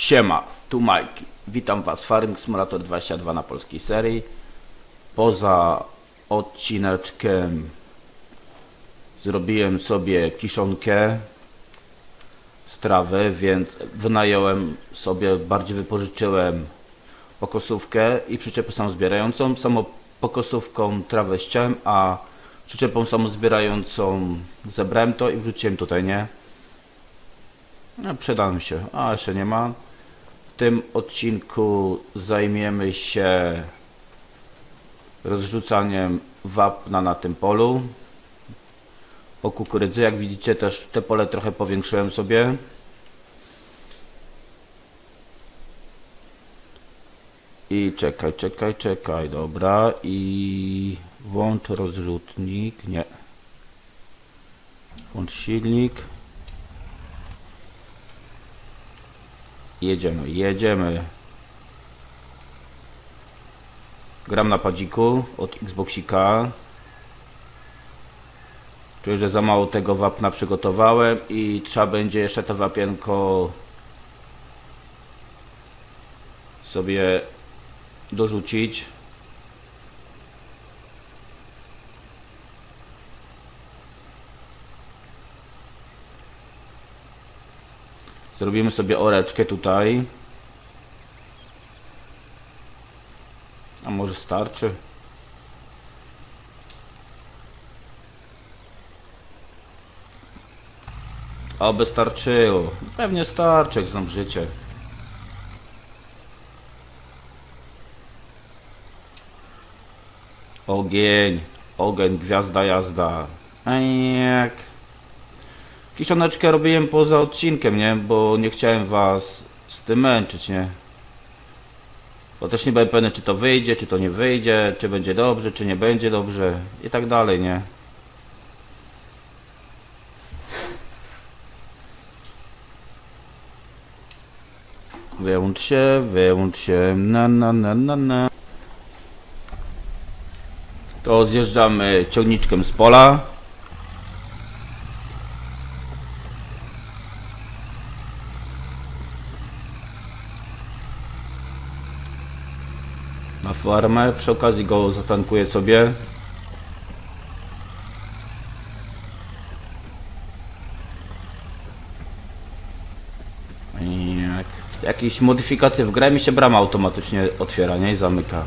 Siema, tu Majki. Witam Was, Farming Simulator 22 na polskiej serii. Poza odcineczkiem zrobiłem sobie kiszonkę z trawy, więc wynająłem sobie, bardziej wypożyczyłem pokosówkę i przyczepę samozbierającą. Samą pokosówką trawę ściąłem, a przyczepą samozbierającą zebrałem to i wrzuciłem tutaj, nie? No, przyda mi się, a jeszcze nie ma. Tym odcinku zajmiemy się rozrzucaniem wapna na tym polu. Po kukurydzy, jak widzicie też te pole trochę powiększyłem sobie. I czekaj, czekaj, czekaj, dobra. I włącz rozrzutnik, nie. Włącz silnik. Jedziemy, jedziemy. Gram na padziku od Xboxika. Czuję, że za mało tego wapna przygotowałem i trzeba będzie jeszcze to wapienko sobie dorzucić. Zrobimy sobie oreczkę tutaj. A może starczy? Oby starczyło. Pewnie starczy, jak znam życie. Ogień, ogień, gwiazda jazda. A jak? Kiszoneczkę robiłem poza odcinkiem, nie? Bo nie chciałem was z tym męczyć, nie? Bo też nie byłem pewny, czy to wyjdzie, czy to nie wyjdzie, czy będzie dobrze, czy nie będzie dobrze i tak dalej, nie? Wyłącz się, wyłącz się, na na na na na. To zjeżdżamy ciągniczkiem z pola. Farmę. Przy okazji go zatankuję sobie. Jakieś modyfikacje w grę mi się brama automatycznie otwiera, nie? I zamyka.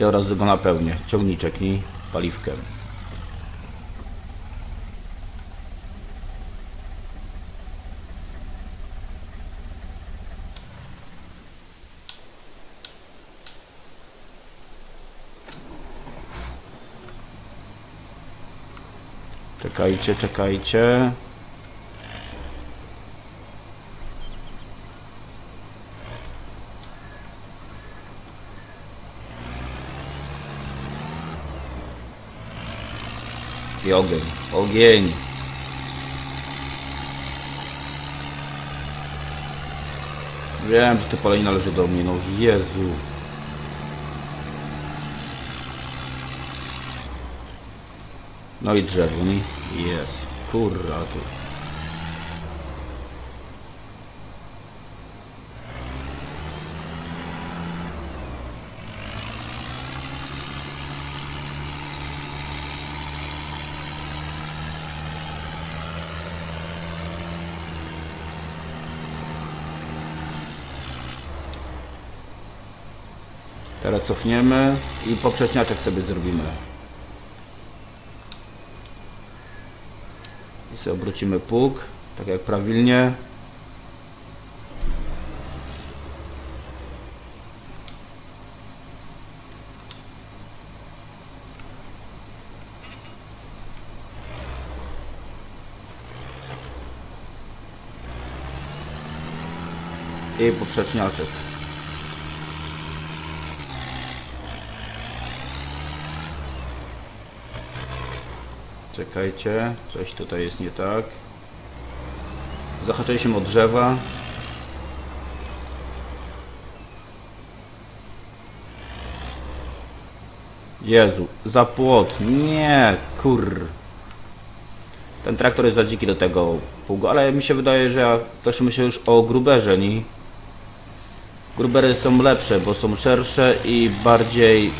I oraz go napełnię. Ciągniczek i paliwkiem. Czekajcie, czekajcie. I ogień, ogień. Wiem, że to pole nie należy do mnie, no Jezu. No i drzewo, nie? Jest. Kurra tu. Teraz cofniemy i poprzeczniaczek sobie zrobimy. Sobie obrócimy pług, tak jak prawilnie. I poprzeczniaczek. Czekajcie, coś tutaj jest nie tak. Zahaczyliśmy o drzewa. Jezu, za płot. Nie, kur. Ten traktor jest za dziki do tego pługu, ale mi się wydaje, że ja też myślę już o gruberze, nie? Grubery są lepsze, bo są szersze i bardziej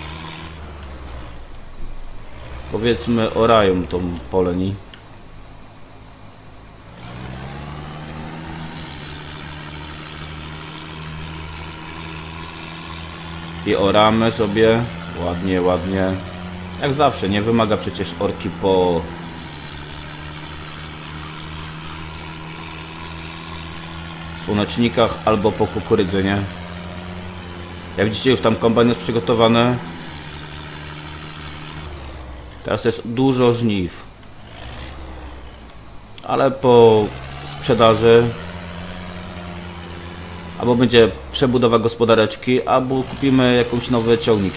powiedzmy orają tą pole, nie? I oramy sobie ładnie, ładnie. Jak zawsze, nie wymaga przecież orki po słonecznikach albo po kukurydzy, nie? Jak widzicie już tam kombajn jest przygotowany. Teraz jest dużo żniw. Ale po sprzedaży albo będzie przebudowa gospodareczki, albo kupimy jakąś nowy ciągnik.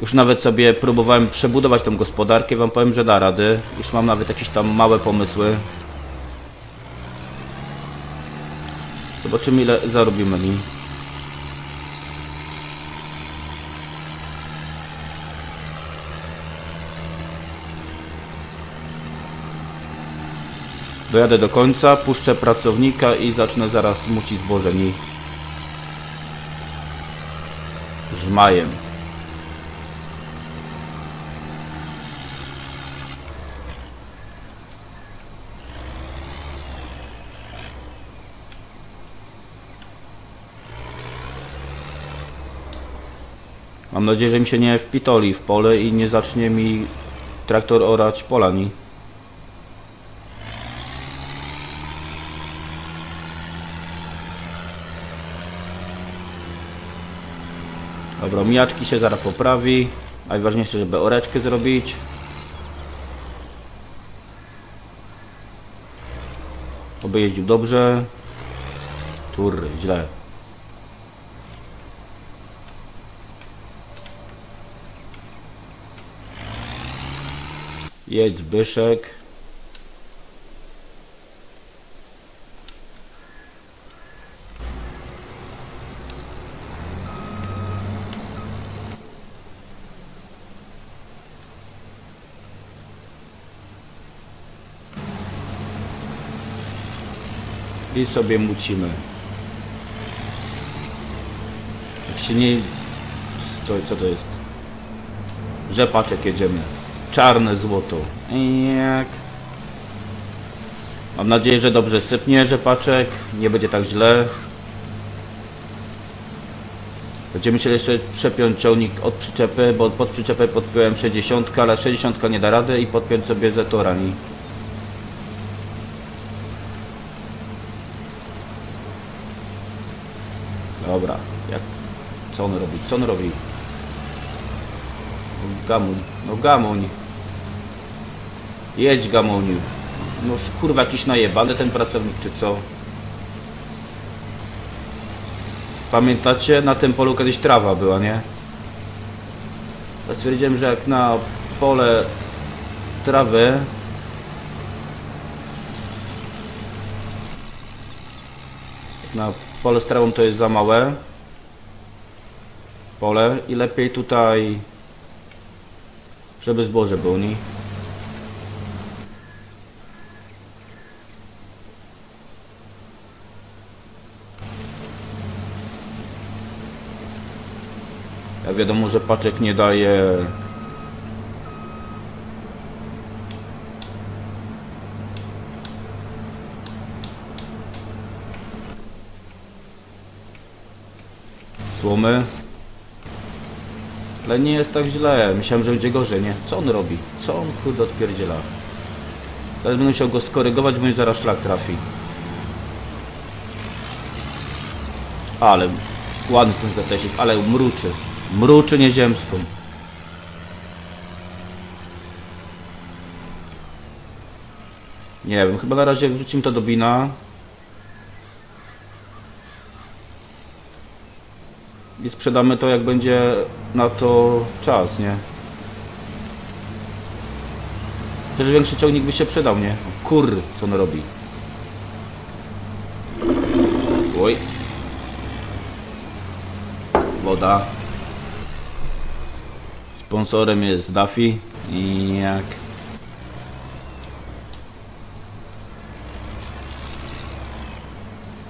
Już nawet sobie próbowałem przebudować tą gospodarkę, wam powiem, że da rady. Już mam nawet jakieś tam małe pomysły. Zobaczymy ile zarobimy. Nie? Dojadę do końca, puszczę pracownika i zacznę zaraz mucić zboże. Nie? Żmajem. Mam nadzieję, że mi się nie wpitoli w pole i nie zacznie mi traktor orać pola, Dobra, mijaczki się zaraz poprawi. Najważniejsze, żeby oreczkę zrobić. Oby jeździł dobrze. Tur, źle. Jedź Zbyszek. I sobie mucimy. Jak się nie... To, co to jest? Rzepaczek jedziemy. Czarne złoto. Jak? Mam nadzieję, że dobrze sypnie rzepaczek. Nie będzie tak źle. Będziemy się jeszcze przepiąć ciągnik od przyczepy, bo pod przyczepę podpiąłem 60, ale 60 nie da rady i podpiąć sobie zetorani. Dobra, jak... Co on robi? Co on robi? Gamuń, no gamuń. Jedź gamuniu. Noż kurwa jakiś najebany ten pracownik czy co? Pamiętacie? Na tym polu kiedyś trawa była, nie? Ja stwierdziłem, że jak na pole trawy na pole z trawą to jest za małe pole i lepiej tutaj żeby zboże było, nie? Ja wiadomo, że paczek nie daje słomy. Ale nie jest tak źle. Myślałem, że będzie gorzej, nie? Co on robi? Co on kurde odpierdziela? Zaraz będę musiał go skorygować, bo mi zaraz szlak trafi. Ale ładny ten zatesik, ale mruczy. Mruczy nieziemską. Nie wiem, chyba na razie wrzucimy to do bina. i sprzedamy to jak będzie na to czas, nie? Też większy ciągnik by się przydał, nie? Kur, co on robi. Oj. Woda. Sponsorem jest Duffy i jak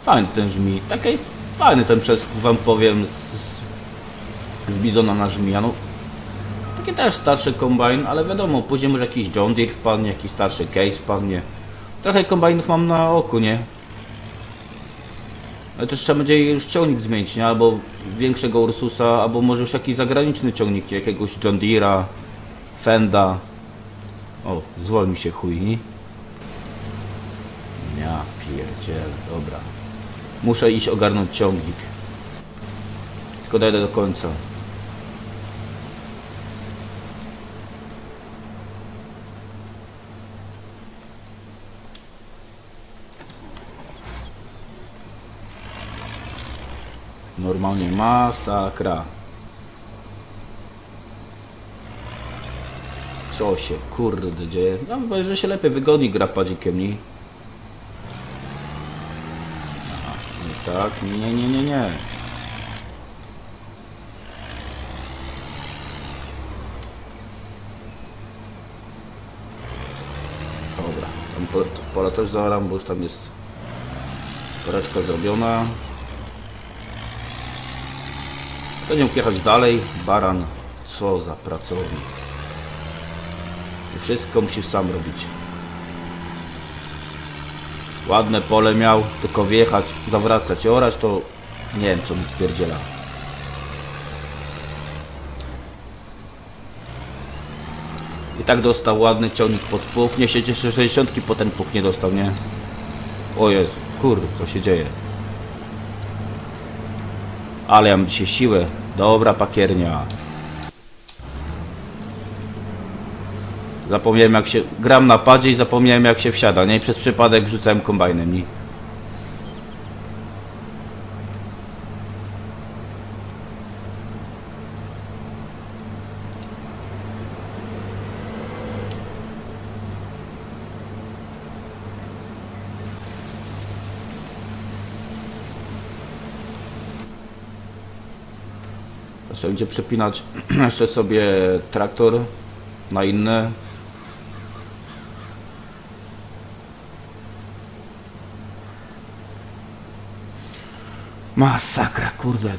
Fajny ten żmi. Takiej fajny ten przeskok, wam powiem, z, z Bizona na żmija. No, taki też starszy kombajn, ale wiadomo, później może jakiś John Deere wpadnie, jakiś starszy case wpadnie. Trochę kombajnów mam na oku, nie? Ale też trzeba będzie już ciągnik zmienić, nie? Albo większego Ursusa, albo może już jakiś zagraniczny ciągnik, jakiegoś John Deere'a, Fenda. O, zwolni się chuj? Ja pierdziel, dobra. Muszę iść ogarnąć ciągnik. Tylko dojdę do końca. Normalnie masakra. Co się kurde dzieje? No, bo że się lepiej wygodniej gra padzikiem, nie? A, Nie tak, nie, nie, nie, nie. Dobra, tam pole, pole też zaoram, bo już tam jest koreczka zrobiona. Mógł jechać dalej. Baran, co za pracownik. I wszystko musisz sam robić. Ładne pole miał, tylko wjechać, zawracać i orać, to nie wiem co mi pierdziela. I tak dostał ładny ciągnik pod puk. Nie się cieszę, że 60 po ten puk nie dostał, nie? O Jezu, kurde, co się dzieje? Ale ja mam dzisiaj siłę. Dobra pakiernia. Zapomniałem jak się... Gram na padzie i zapomniałem jak się wsiada, nie? I przez przypadek rzucałem kombajnem? Trzeba będzie przepinać jeszcze sobie traktor na inne. Masakra, kurde.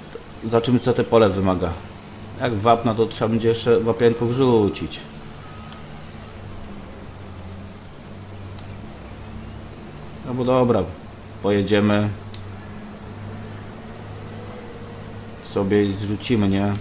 Zobaczymy co te pole wymaga. Jak wapna to trzeba będzie jeszcze wapienko wrzucić. No bo dobra, pojedziemy. sobie i zrzucimy, nie?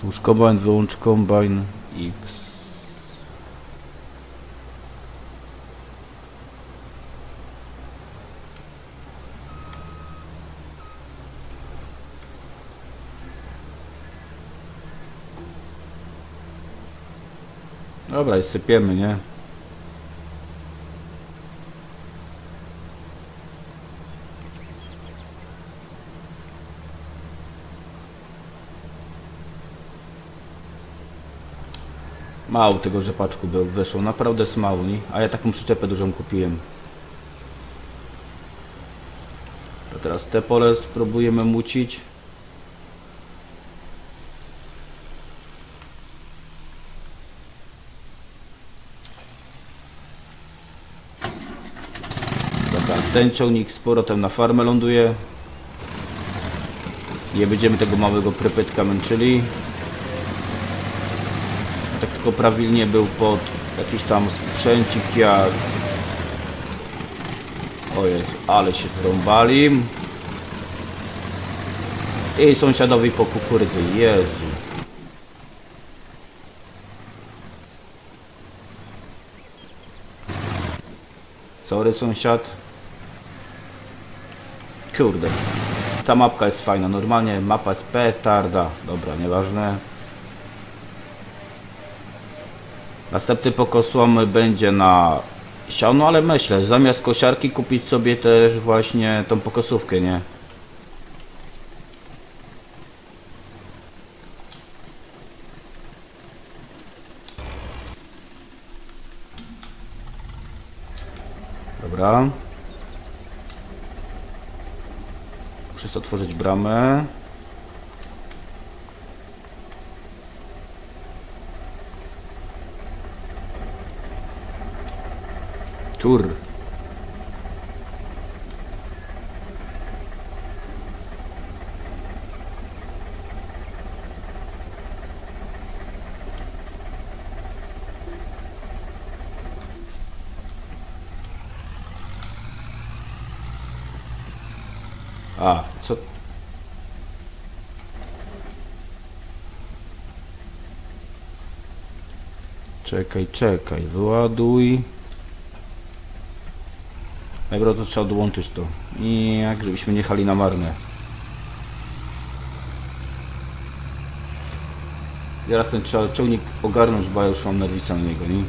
Złóż kombajn, wyłącz kombajn X. Dobra, i sypiemy, nie? Mało tego rzepaczku był, wyszło, naprawdę smało, nie? A ja taką przyczepę dużą kupiłem. To teraz te pole spróbujemy mucić. Dobra, ten ciągnik z powrotem na farmę ląduje. Nie będziemy tego małego prypytka męczyli tak tylko prawilnie był pod jakiś tam sprzęcik jak o Jezu, ale się wrąbali i sąsiadowi po kukurydzy, Jezu. Sorry sąsiad. Kurde. Ta mapka jest fajna, normalnie mapa jest petarda, dobra, nieważne Następny pokosłom będzie na siano, ale myślę, zamiast kosiarki kupić sobie też właśnie tą pokosówkę, nie? Dobra. Muszę otworzyć bramę. Tur. A, co? Czekaj, czekaj, wyładuj. Dobra, to trzeba odłączyć to. I jak żebyśmy nie jechali na marne. Teraz ten trzeba ciągnik ogarnąć, bo ja już mam nerwica na niego, nie?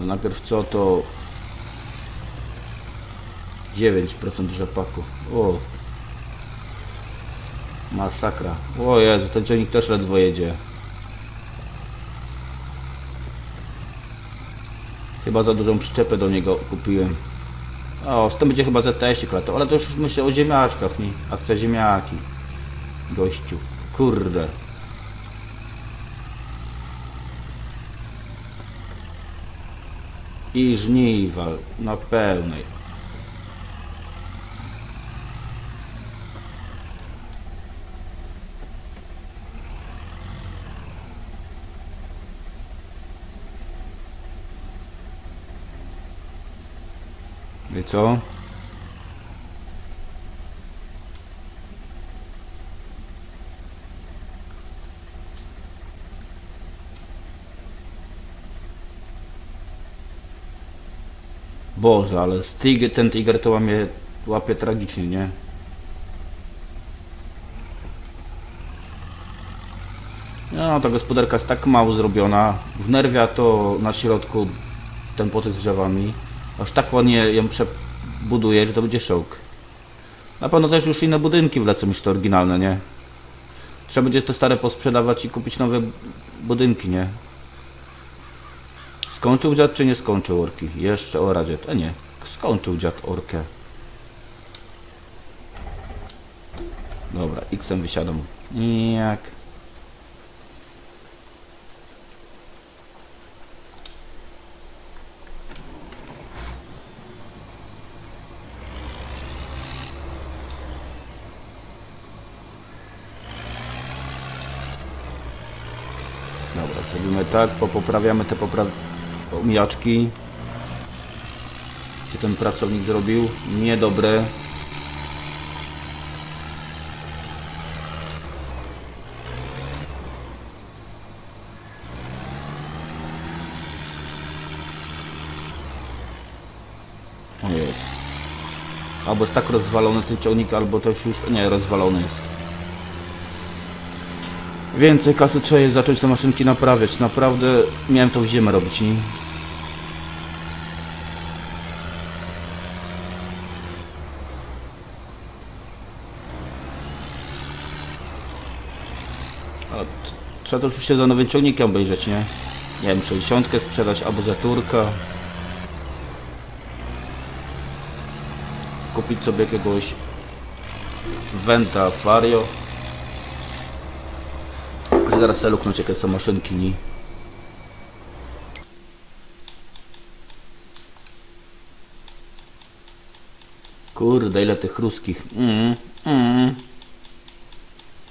No najpierw co to 9% rzepaku. O. Masakra. O Jezu, ten ciągnik też ledwo jedzie. Chyba za dużą przyczepę do niego kupiłem. O, to będzie chyba ZTS-ik latał, ale to już myślę o ziemniaczkach, nie? Akcja ziemniaki. Gościu. Kurde. I żniwa na pełnej. Co? Boże, ale tiger, ten tiger to łamie, łapie tragicznie, nie? No, ta gospodarka jest tak mało zrobiona. Wnerwia to na środku ten płoty z drzewami. Aż tak ładnie ją przebuduje, że to będzie szok. Na pewno też już inne budynki wlecą niż te oryginalne, nie? Trzeba będzie te stare posprzedawać i kupić nowe budynki, nie? Skończył dziad czy nie skończył orki? Jeszcze o radzie. A nie, skończył dziad orkę. Dobra, X-em wysiadam. Jak? Dobra, zrobimy tak, popoprawiamy te popraw... omijaczki. Gdzie ten pracownik zrobił? Niedobre. O jest. Albo jest tak rozwalony ten ciągnik, albo też już... Nie, rozwalony jest. Więcej kasy trzeba jest zacząć te maszynki naprawiać. Naprawdę miałem to w ziemię robić, nie? Trzeba też już się za nowym ciągnikiem obejrzeć, nie? Nie wiem, 60 sprzedać albo za turka. Kupić sobie jakiegoś Venta Fario. Muszę zaraz sobie luknąć jakie są maszynki, nie? Kurde, ile tych ruskich. Mm, mm.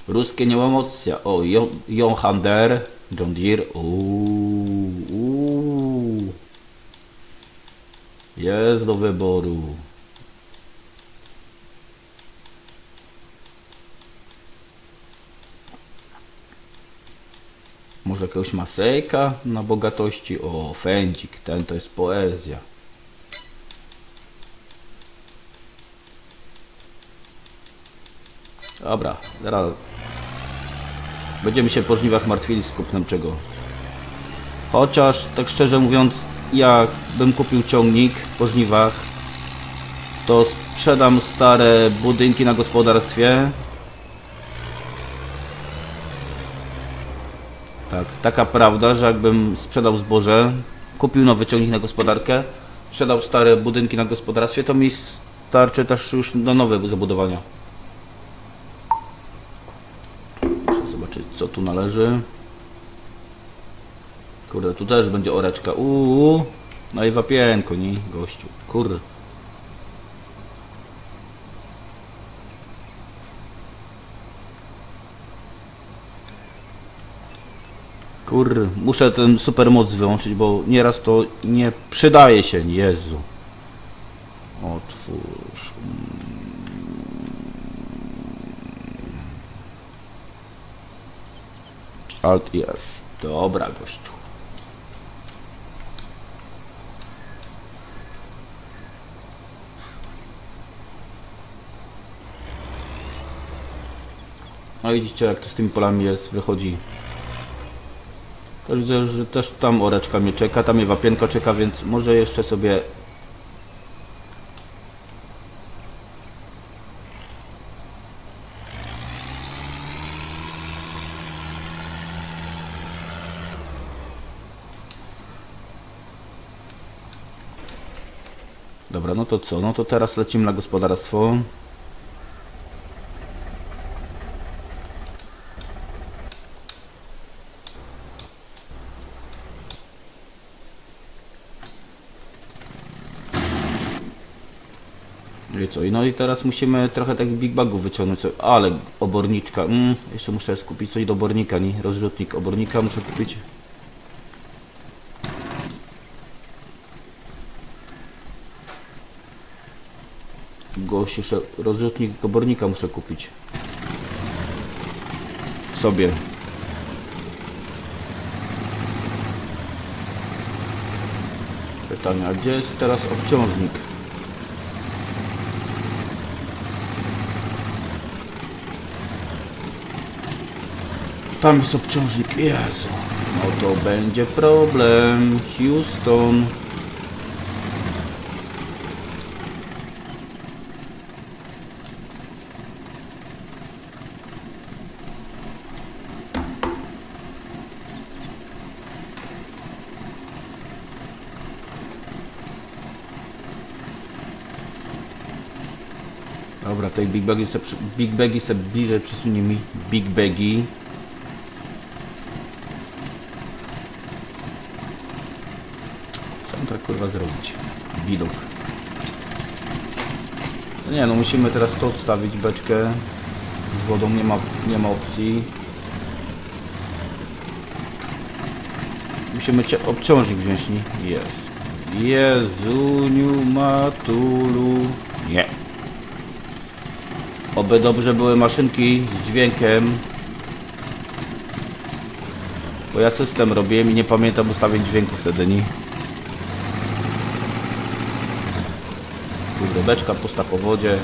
Ruskie niełomocja. O, Jo- Johan Der, John Deere. Uuu, uuu. Jest do wyboru. Może jakiegoś masejka na bogatości? O, fędzik, ten to jest poezja. Dobra, zaraz. Będziemy się po żniwach martwili z kupnem czego. Chociaż, tak szczerze mówiąc, jak bym kupił ciągnik po żniwach, to sprzedam stare budynki na gospodarstwie. Tak, taka prawda, że jakbym sprzedał zboże, kupił nowy ciągnik na gospodarkę, sprzedał stare budynki na gospodarstwie, to mi starczy też już do nowe zabudowania. Muszę zobaczyć co tu należy. Kurde, tu też będzie oreczka. Uuu, no i wapienko, nie? Gościu. Kurde. Kur, muszę ten supermoc wyłączyć, bo nieraz to nie przydaje się. Jezu. Otwórz. Alt jest. Dobra, gościu. No widzicie jak to z tymi polami jest, wychodzi. Też widzę, że też tam oreczka mnie czeka, tam mnie wapienka czeka, więc może jeszcze sobie Dobra, no to co? No to teraz lecimy na gospodarstwo. Co? No i teraz musimy trochę tak big bagów wyciągnąć. sobie. Ale oborniczka. Mm, jeszcze muszę skupić coś do obornika, nie? Rozrzutnik obornika muszę kupić. Gość jeszcze rozrzutnik obornika muszę kupić. Sobie. Pytanie, a gdzie jest teraz obciążnik? Tam jest obciążnik. Jezu. No to będzie problem. Houston. Dobra, tej big bagi se, big bagi se bliżej przesunie mi. Big bagi. Co mam tak kurwa zrobić? Widok. No Nie no, musimy teraz to odstawić, beczkę z wodą, nie ma, nie ma opcji. Musimy cie, obciążnik wziąć, nie? Jest. Jezuniu Matulu. Nie. Oby dobrze były maszynki z dźwiękiem. Bo ja system robiłem i nie pamiętam ustawień dźwięku wtedy, nie? Beczka pusta po wodzie.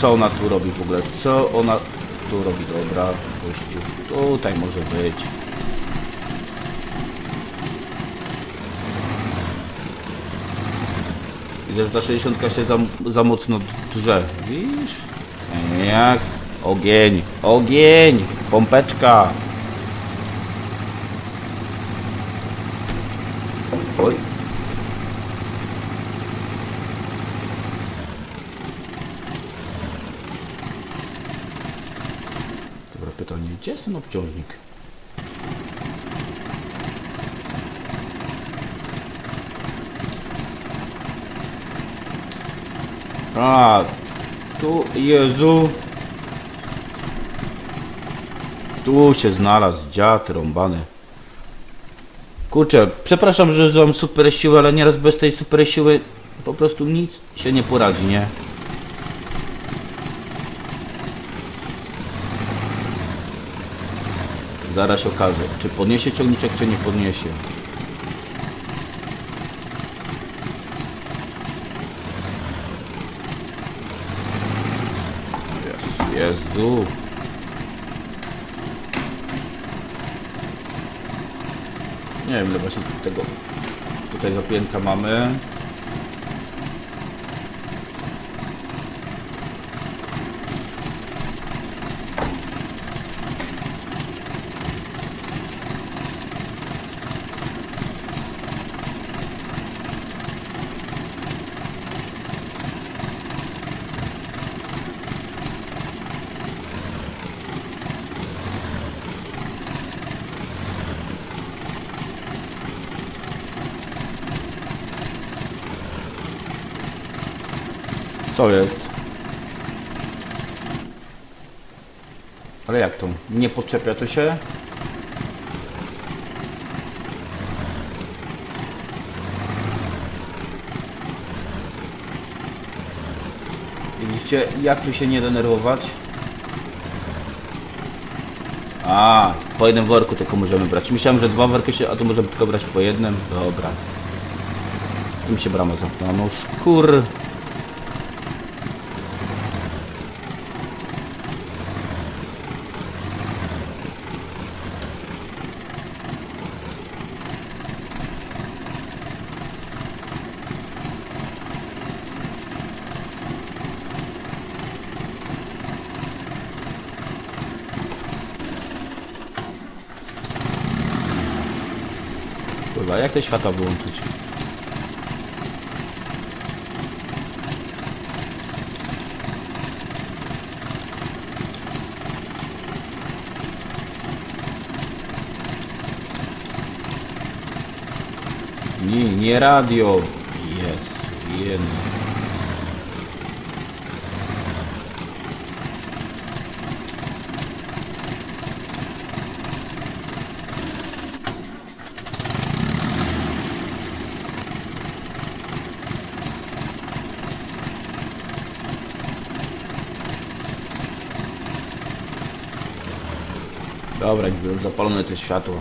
Co ona tu robi w ogóle? Co ona tu robi? Dobra, gościu. Tutaj może być. Widzę, że ta 60 się za, za mocno drze. Widzisz? Jak? Ogień! Ogień! Pompeczka! Oj. Dobra, pytanie, gdzie jest ten obciążnik? A, tu, Jezu. Tu się znalazł dziad rąbany. Kurczę, przepraszam, że mam super siłę, ale nieraz bez tej super siły po prostu nic się nie poradzi, nie? Zaraz okaże, czy podniesie ciągniczek, czy nie podniesie. Jezu. Nie wiem, ile właśnie tego tutaj zapiętka mamy. Co jest? Ale jak to? Nie podczepia to się? Widzicie, jak tu się nie denerwować? A, po jednym worku tylko możemy brać. Myślałem, że dwa worki się, a tu możemy tylko brać po jednym. Dobra. I mi się brama zamknęła. No szkur. Kurwa, jak te światła wyłączyć? Nie, nie radio. Jest, jedno. Dobra, już zapalone te światło.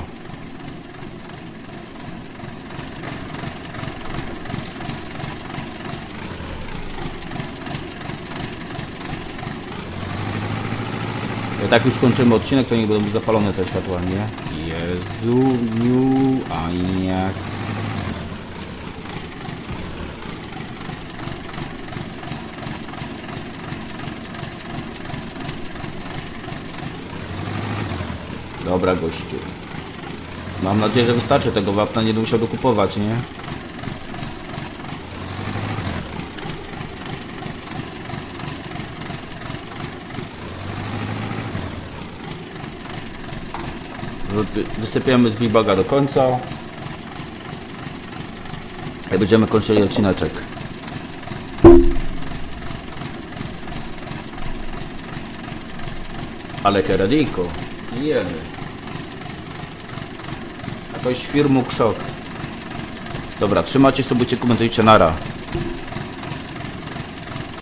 Jak tak już kończymy odcinek, to nie będą zapalone te światła, nie? Jezu, niu, a jak. Dobra, gościu. Mam nadzieję, że wystarczy tego wapna, nie będę musiał dokupować, nie? Wy- Wysypiemy z bibaga do końca. I będziemy kończyli odcineczek. Ale che radico. Jemy. Jakoś firmu krzok. Dobra, trzymacie sobie, komentujcie nara.